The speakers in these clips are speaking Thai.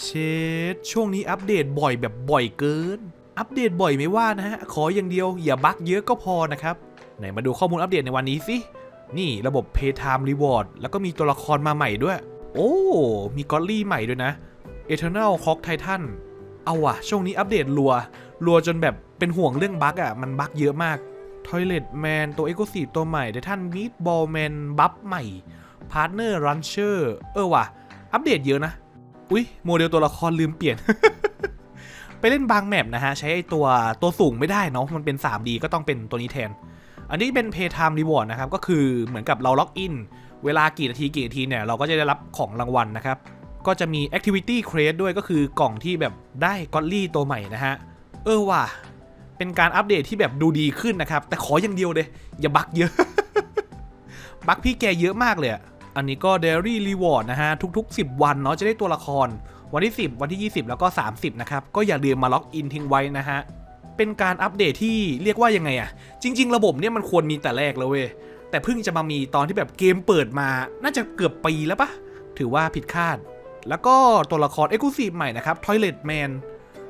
เชดช่วงนี้อัปเดตบ่อยแบบบ่อยเกิน อัปเดตบ่อยไม่ว่านะฮะ ขออย่างเดียวอย่าบั๊กเยอะก็พอนะครับ ไหนมาดูข้อมูลอัปเดตในวันนี้สิ นี่ระบบ Pay Time Reward แล้วก็มีตัวละครมาใหม่ด้วย โอ้ มีกอลลี่ใหม่ด้วยนะ Eternal c o c k Titan เอาว่ะ ช่วงนี้อัปเดตรัว รัวจนแบบเป็นห่วงเรื่องบั๊กอะ มันบั๊กเยอะมาก Toilet Man ตัว e c l u s i v e ตัวใหม่ Titan Meatball Man บัฟใหม่ Partner Rancher เออว่ะ อัปเดตเยอะนะ อุ๊ยโมเดลตัวละครลืมเปลี่ยน ไปเล่นบางแมปนะฮะ ใช้ไอตัวตัวสูงไม่ได้เนาะมันเป็น 3D ก็ต้องเป็นตัวนี้แทน อันนี้เป็น Pay Time Reward นะครับ ก็คือเหมือนกับเราล็อกอิน เวลากี่นาทีกี่นาทีเนี่ย เราก็จะได้รับของรางวัลนะครับ ก็จะมี Activity Crate ด้วยก็คือกล่องที่แบบได้กอตลี่ตัวใหม่นะฮะ เออว่ะเป็นการอัปเดตที่แบบดูดีขึ้นนะครับ แต่ขออย่างเดียวเลยอย่าบักเยอะ บักพี่แกเยอะมากเลยอะ อันนี้ก็ Daily Reward นะฮะ ทุก ๆ 10 วันเนาะจะได้ตัวละคร วันที่ 10 วันที่ 20 แล้วก็ 30 นะครับ ก็อย่าลืมมาล็อกอินทิ้งไว้นะฮะ เป็นการอัปเดตที่เรียกว่ายังไงอะจริง ๆ ระบบเนี่ยมันควรมีแต่แรกแล้วเว้ยแต่เพิ่งจะมามีตอนที่แบบเกมเปิดมา น่าจะเกือบปีแล้วปะถือว่าผิดคาด แล้วก็ตัวละคร e x c l u s i v e ใหม่นะครับ Toilet Man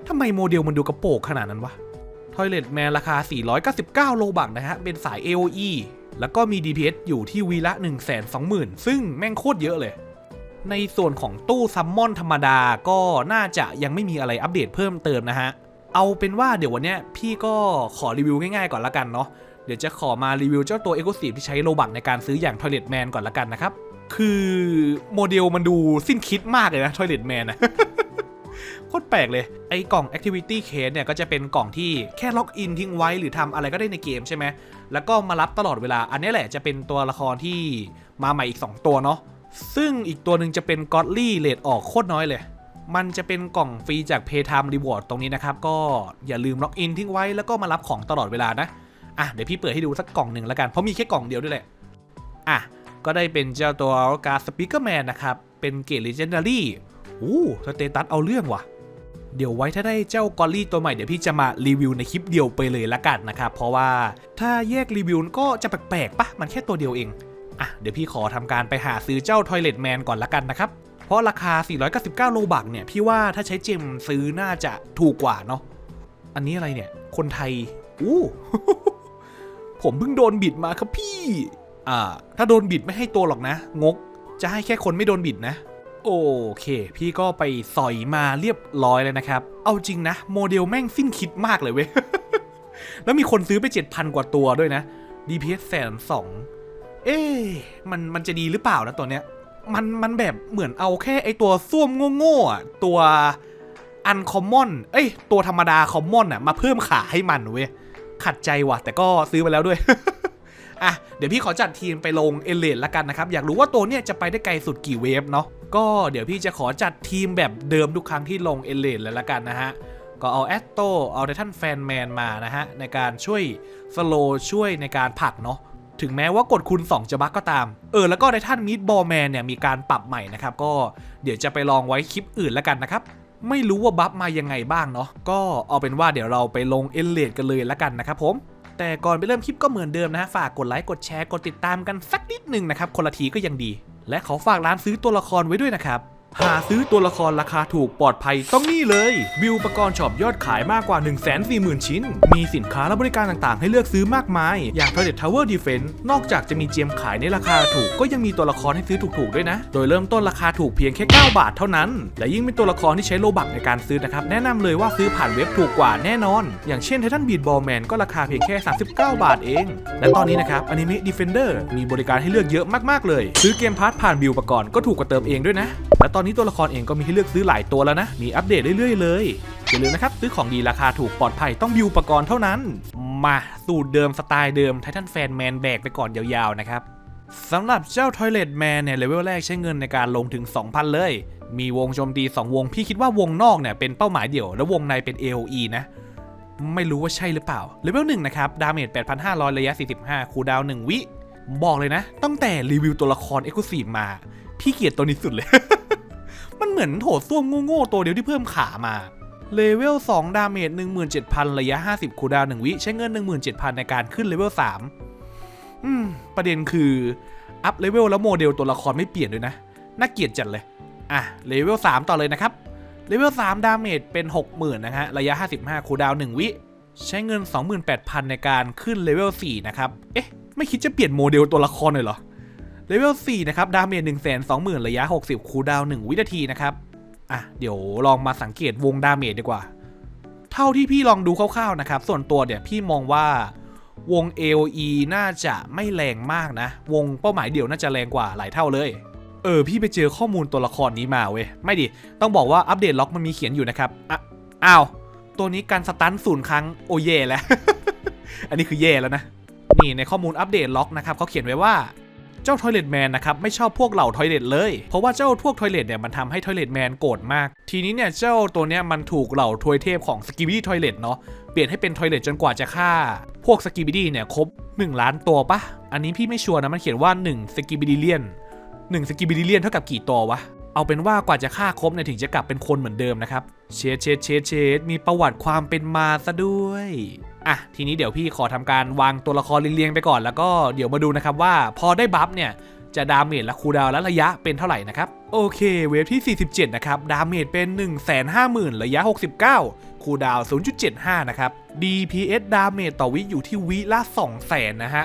ทำไมโมเดลมันดูกระโปงขนาดนั้นวะ Toilet Man ราคา 499 โลบักนะฮะเป็นสาย AOE แล้วก็มี DPS อยู่ที่วีละ 120,000 ซึ่งแม่งโคตรเยอะเลย ในส่วนของตู้ซัมมอนธรรมดาก็น่าจะยังไม่มีอะไรอัปเดตเพิ่มเติมนะฮะ เอาเป็นว่าเดี๋ยววันนี้พี่ก็ขอรีวิวง่ายๆก่อนละกันเนาะ เดี๋ยวจะขอมารีวิวเจ้าตัว e x c l u s i v e ที่ใช้โลบักในการซื้ออย่าง Toilet Man ก่อนละกันนะครับ คือโมเดลมันดูสิ้นคิดมากเลยนะ Toilet Man นะ โคตรแปลกเลย ไอ้กล่อง Activity Case เนี่ยก็จะเป็นกล่องที่แค่ล็อกอินทิ้งไว้หรือทำอะไรก็ได้ในเกมใช่ไหม แล้วก็มารับตลอดเวลา อันนี้แหละจะเป็นตัวละครที่มาใหม่อีก 2 ตัวเนาะ ซึ่งอีกตัวหนึ่งจะเป็น Godly เลดออกโคตรน้อยเลย มันจะเป็นกล่องฟรีจาก Paytime Reward ตรงนี้นะครับ ก็อย่าลืมล็อกอินทิ้งไว้แล้วก็มารับของตลอดเวลานะ อะเดี๋ยวพี่เปิดให้ดูสักกล่องหนึ่งแล้วกัน เพราะมีแค่กล่องเดียวด้วยแหละ อะก็ได้เป็นเจ้าตัวการสปีกเกอร์แมนนะครับ เป็นเกรด Legendary อู้สเตตัสเอาเรื่องว่ะ เดี๋ยวไว้ถ้าได้เจ้ากอลลี่ตัวใหม่เดี๋ยวพี่จะมารีวิวในคลิปเดียวไปเลยละกันนะครับ เพราะว่าถ้าแยกรีวิวก็จะแปลกๆปะมันแค่ตัวเดียวเอง อะ เดี๋ยวพี่ขอทำการไปหาซื้อเจ้า Toilet Man ก่อนละกันนะครับ เพราะราคา 499 โลบักเนี่ย พี่ว่าถ้าใช้เจมซื้อน่าจะถูกกว่าเนาะ อันนี้อะไรเนี่ย คนไทย อู้ผมเพิ่งโดนบิดมาครับพี่ อ่า ถ้าโดนบิดไม่ให้ตัวหรอกนะ งก จะให้แค่คนไม่โดนบิดนะ โอเค พี่ก็ไปสอยมาเรียบร้อยเลยนะครับ เอาจริงนะ โมเดลแม่งสิ้นคิดมากเลยเว้ย แล้วมีคนซื้อไป 7,000 กว่าตัวด้วยนะ DPS แสนสองเอ๊ะมันมันจะดีหรือเปล่านะตัวเนี้ย มันมันแบบเหมือนเอาแค่ไอตัวส้วมโง่ๆอะตัวอันคอมมอน เอ้ย ตัวธรรมดาคอมมอนอะ มาเพิ่มขาให้มันเว้ย ขัดใจว่ะ แต่ก็ซื้อไปแล้วด้วย อะ เดี๋ยวพี่ขอจัดทีมไปลงเอเลนละกันนะครับ อยากรู้ว่าตัวเนี้ยจะไปได้ไกลสุดกี่เวฟเนาะ ก็เดี๋ยวพี่จะขอจัดทีมแบบเดิมทุกครั้งที่ลงเอเลนเลยละกันนะฮะ ก็เอาแอตโตเอาไททันแฟนแมนมานะฮะ ในการช่วยสโลช่วยในการผลักเนาะถึงแม้ว่ากดคูณ2จะบั๊กก็ตาม เออ แล้วก็ไททันมิดบอลแมนเนี่ยมีการปรับใหม่นะครับ ก็เดี๋ยวจะไปลองไว้คลิปอื่นแล้วกันนะครับ ไม่รู้ว่าบัฟมายังไงบ้างเนาะ ก็เอาเป็นว่าเดี๋ยวเราไปลงเอเลดกันเลยละกันนะครับผมแต่ก่อนไปเริ่มคลิปก็เหมือนเดิมนะฮะ ฝากกดไลค์ กดแชร์ กดติดตามกันสักนิดหนึ่งนะครับ คนละทีก็ยังดี และขอฝากร้านซื้อตัวละครไว้ด้วยนะครับ หาซื้อตัวละครราคาถูกปลอดภัยต้องนี่เลย วิวประกรณ์ช็อปยอดขายมากกว่า 1 4 0 0 0 0 ชิ้น มีสินค้าและบริการต่างๆ ให้เลือกซื้อมากมาย อย่าง Toilet Tower Defense นอกจากจะมีเจียมขายในราคาถูกก็ยังมีตัวละครให้ซื้อถูกๆด้วยนะ โดยเริ่มต้นราคาถูกเพียงแค่ 9 บาทเท่านั้น และยิ่งเป็นตัวละครที่ใช้โลบักในการซื้อนะครับแนะนำเลยว่าซื้อผ่านเว็บถูกกว่าแน่นอน อย่างเช่น Titan Beat Ball Man ก็ราคาเพียงแค่ 39 บาทเอง และตอนนี้นะครับ Anime Defender มีบริการให้เลือกเยอะมากๆเลย ซื้อเกมพาร์ทผ่านบิวประกรณ์ก็ถูกกว่าเติมเองด้วยนะและตอนนี้ตัวละครเองก็มีให้เลือกซื้อหลายตัวแล้วนะ มีอัปเดตเรื่อยๆเลยอย่าลืมนะครับ ซื้อของดีราคาถูกปลอดภัยต้องบิวอุปกรณ์เท่านั้น มาสูตรเดิมสไตล์เดิมไททันแฟนแมนแบกไปก่อนยาวๆนะครับสำหรับเจ้า Toilet Man เนี่ยเลเวลแรกใช้เงินในการลงถึง 2,000 เลย มีวงโจมตี 2 วง พี่คิดว่าวงนอกเนี่ยเป็นเป้าหมายเดี่ยว แล้ววงในเป็น AOE นะ ไม่รู้ว่าใช่หรือเปล่าเลเวล1นะครับ ดาเมจ 8,500 ระยะ 45 คูดาวน์1วิ บอกเลยนะ ตั้งแต่รีวิวตัวละคร e x c l u s i v e มา พี่เกลียดตัวนี้สุดเลย มันเหมือนโถส้วมโง่ๆตัวเดียวที่เพิ่มขามาเลเวล2ดาเมจ17,000 ระยะ 50 คูดาวน1วิ ใช้เงิน 17,000 ในการขึ้นเลเวล3อืม ประเด็นคือ อัพเลเวลแล้วโมเดลตัวละครไม่เปลี่ยนด้วยนะ น่าเกลียดจัดเลย อะ เลเวล3ต่อเลยนะครับ เลเวล3ดาเมจเป็น 60,000 นะฮะ ระยะ 55 คูดาวน1วิ ใช้เงิน 28,000 ในการขึ้นเลเวล4นะครับ เอ๊ะ ไม่คิดจะเปลี่ยนโมเดลตัวละครเลยเหรอ เลเวล4นะครับ ดาเมจ120,000 ระยะ 60 คูดาวน์1วินาทีนะครับ อะ เดี๋ยวลองมาสังเกตวงดาเมจดีกว่า เท่าที่พี่ลองดูคร่าวๆนะครับ ส่วนตัวเนี่ยพี่มองว่าวง AOE น่าจะไม่แรงมากนะ วงเป้าหมายเดี่ยวน่าจะแรงกว่าหลายเท่าเลย เออ พี่ไปเจอข้อมูลตัวละครนี้มาเว้ย ไม่ดิ ต้องบอกว่าอัปเดตล็อกมันมีเขียนอยู่นะครับ อะ อ้าว ตัวนี้การสตันศูนย์ครั้งโอเย่แล้ว อันนี้คือเย่แล้วนะ นี่ในข้อมูลอัปเดตล็อกนะครับเขาเขียนไว้ว่า เจ้าทอยเลตแมนนะครับไม่ชอบพวกเหล่าทอยเลตเลย เพราะว่าเจ้าพวกทอยเลตเนี่ยมันทำให้ทอยเลตแมนโกรธมาก ทีนี้เนี่ยเจ้าตัวเนี้ยมันถูกเหล่าทวยเทพของสกิบดี้ทอยเลตเนาะเปลี่ยนให้เป็นทอยเลตจนกว่าจะฆ่า พวกสกิบดี้เนี่ยครบ 1 ล้านตัวปะอันนี้พี่ไม่ชัวร์นะมันเขียนว่า1สกิบิดิเลียน1สกิบิดิเลียนเท่ากับกี่ตัววะเอาเป็นว่ากว่าจะฆ่าครบเนี่ยถึงจะกลับเป็นคนเหมือนเดิมนะครับ เชดเชดเชดเชดมีประวัติความเป็นมาซะด้วย อะทีนี้เดี๋ยวพี่ขอทำการวางตัวละครเรียงๆไปก่อนแล้วก็เดี๋ยวมาดูนะครับว่าพอได้บัฟเนี่ยจะดาเมจและคูดาวและระยะเป็นเท่าไหร่นะครับ โอเค เวฟที่ 47 นะครับ ดาเมจเป็น 150,000 ระยะ 69 คูดาว 0.75 นะครับ DPS ดาเมจต่อวิอยู่ที่วิละ 200,000 นะฮะ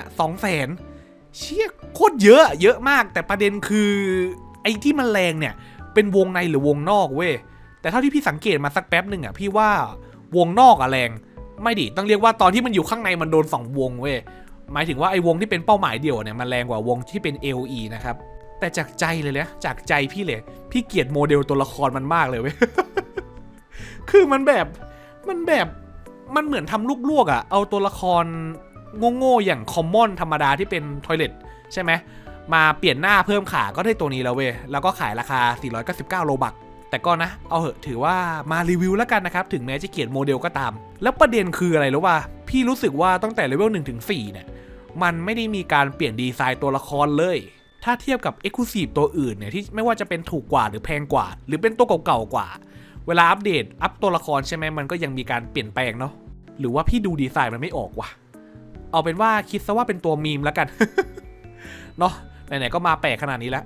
200,000 เชี่ยโคตรเยอะเยอะมากแต่ประเด็นคือ ไอ้ที่มันแรงเนี่ย เป็นวงในหรือวงนอกเว้ย แต่เท่าที่พี่สังเกตมาสักแป๊บหนึ่งอะพี่ว่าวงนอกอะแรง ไม่ดิต้องเรียกว่าตอนที่มันอยู่ข้างในมันโดนสองวงเว้ยหมายถึงว่าไอ้วงที่เป็นเป้าหมายเดียวเนี่ยมันแรงกว่าวงที่เป็น LE นะครับแต่จากใจเลยนะจากใจพี่เลย พี่เกลียดโมเดลตัวละครมันมากเลยเว้ยคือมันแบบมันแบบมันเหมือนทำลูกลวกอะเอาตัวละครโง่ๆอย่างคอมมอนธรรมดาที่เป็นทอยเลตใช่ไหมมาเปลี่ยนหน้าเพิ่มขาก็ได้ตัวนี้แล้วเว้ยแล้วก็ขายราคา 499 โลบัก แต่ก็นะ เอาเหอะถือว่ามารีวิวแล้วกันนะครับ ถึงแม้จะเขียนโมเดลก็ตาม แล้วประเด็นคืออะไรรู้ป่ะพี่รู้สึกว่าตั้งแต่เลเวล1ถึง4เนี่ยมันไม่ได้มีการเปลี่ยนดีไซน์ตัวละครเลย ถ้าเทียบกับ e x c l u s i v e ตัวอื่นเนี่ยที่ไม่ว่าจะเป็นถูกกว่าหรือแพงกว่า หรือเป็นตัวเก่าๆกว่า เวลาอัปเดตอัปตัวละครใช่ไหมมันก็ยังมีการเปลี่ยนแปลงเนาะหรือว่าพี่ดูดีไซน์มันไม่ออกว่ะ เอาเป็นว่าคิดซะว่าเป็นตัวมีมแล้วกันเนาะไหนๆก็มาแปลกขนาดนี้แล้ว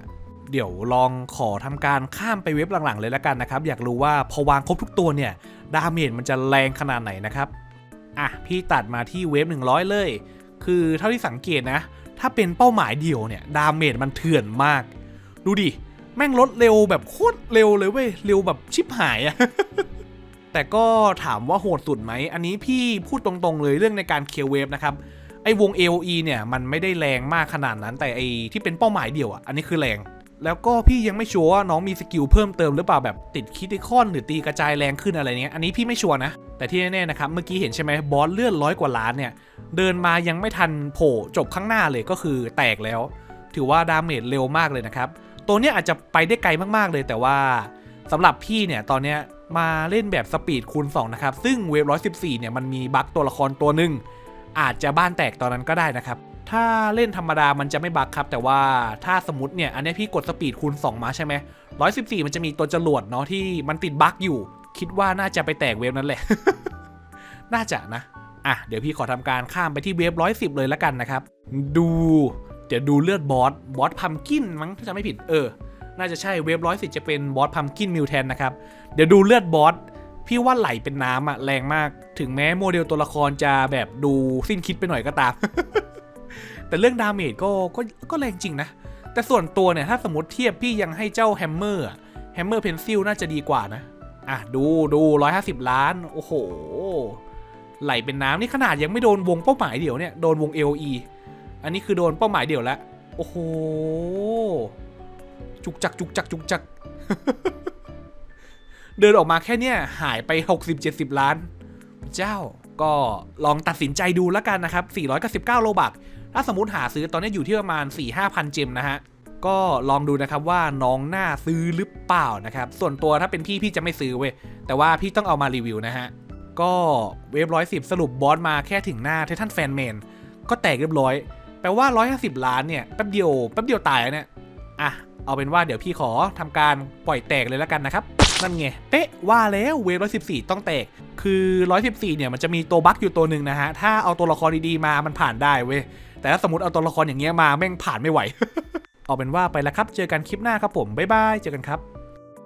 เดี๋ยวลองขอทำการข้ามไปเว็บหลังๆเลยแล้วกันนะครับ อยากรู้ว่าพอวางครบทุกตัวเนี่ย ดาเมจมันจะแรงขนาดไหนนะครับ อะ พี่ตัดมาที่เวฟ100 เลย คือเท่าที่สังเกตนะ ถ้าเป็นเป้าหมายเดียวเนี่ย ดาเมจมันเถื่อนมาก ดูดิ แม่งลดเร็วแบบโคตรเร็วเลยเว้ย เร็วแบบชิบหายอะแต่ก็ถามว่าโหดสุดไหม อันนี้พี่พูดตรงๆเลยเรื่องในการเคลียร์เวฟนะครับไอ้วง AOE เนี่ยมันไม่ได้แรงมากขนาดนั้นแต่ไอ้ที่เป็นเป้าหมายเดียวอะอันนี้คือแรง แล้วก็พี่ยังไม่ชัวร์ว่าน้องมีสกิลเพิ่มเติมหรือเปล่าแบบติดคิติคอนหรือตีกระจายแรงขึ้นอะไรเนี้ยอันนี้พี่ไม่ชัวร์นะ แต่ที่แน่ๆนะครับเมื่อกี้เห็นใช่ไหมบอสเลือดร้อยกว่าล้านเนี่ยเดินมายังไม่ทันโผล่จบข้างหน้าเลยก็คือแตกแล้ว ถือว่าดาเมจเร็วมากเลยนะครับตัวเนี้ยอาจจะไปได้ไกลมากๆเลย แต่ว่าสำหรับพี่เนี่ยตอนเนี้ยมาเล่นแบบสปีดคูณ2นะครับซึ่งเวฟ114เนี่ยมันมีบั๊กตัวละครตัวหนึ่งอาจจะบ้านแตกตอนนั้นก็ได้นะครับ ถ้าเล่นธรรมดามันจะไม่บั๊กครับ แต่ว่าถ้าสมมติเนี่ย อันนี้พี่กดสปีดคูณ 2 มาใช่ไหม114มันจะมีตัวจรวดเนาะที่มันติดบั๊กอยู่ คิดว่าน่าจะไปแตกเวฟนั้นแหละ น่าจะนะ อะ เดี๋ยวพี่ขอทำการข้ามไปที่เวฟ110เลยแล้วกันนะครับ ดู เดี๋ยวดูเลือดบอส บอสพัมกินมั้งถ้าจะไม่ผิด เออ น่าจะใช่เวฟ110จะเป็นบอสพัมกินมิวแทนนะครับ เดี๋ยวดูเลือดบอสพี่ว่าไหลเป็นน้ำอะแรงมาก ถึงแม้โมเดลตัวละครจะแบบดูสิ้นคิดไปหน่อยก็ตาม แต่เรื่องดาเมจก็ก็ก็แรงจริงนะ แต่ส่วนตัวเนี่ยถ้าสมมติเทียบพี่ยังให้เจ้าแฮมเมอร์แฮมเมอร์เพนซิลน่าจะดีกว่านะ อะ ดูดู150ล้าน โอ้โห ไหลเป็นน้ำนี่ขนาดยังไม่โดนวงเป้าหมายเดี่ยวเนี่ย โดนวง LE อันนี้คือโดนเป้าหมายเดี่ยวแล้ว โอ้โห จุกจักจุกจักจุกจัก เดินออกมาแค่เนี้ยหายไป 60-70 ล้าน เจ้าก็ลองตัดสินใจดูแล้วกันนะครับ 499 โลบัก ถ้าสมมติหาซื้อตอนนี้อยู่ที่ประมาณ 4-5,000 เจมนะฮะ ก็ลองดูนะครับว่าน้องหน่าซื้อหรือเปล่านะครับ ส่วนตัวถ้าเป็นพี่พี่จะไม่ซื้อเว้ย แต่ว่าพี่ต้องเอามารีวิวนะฮะ ก็เวฟร้อยสิบสรุปบอสมาแค่ถึงหน้าเททันแฟนเมนก็แตกเรียบร้อย แปลว่า 150 ล้านเนี่ยแป๊บเดียวแป๊บเดียวตายแล้วเนี่ย อะ เอาเป็นว่าเดี๋ยวพี่ขอทำการปล่อยแตกเลยแล้วกันนะครับ นั่นไง เป๊ะว่าแล้วเวฟ114ต้องแตก คือ 114 เนี่ยมันจะมีตัวบั๊กอยู่ตัวหนึ่งนะฮะ ถ้าเอาตัวละครดีๆมามันผ่านได้เว้ย แต่ถ้าสมมติเอาตัวละครอย่างเงี้ยมาแม่งผ่านไม่ไหว เอาเป็นว่าไปแล้วครับ เจอกันคลิปหน้าครับผม บ๊ายบาย เจอกันครับ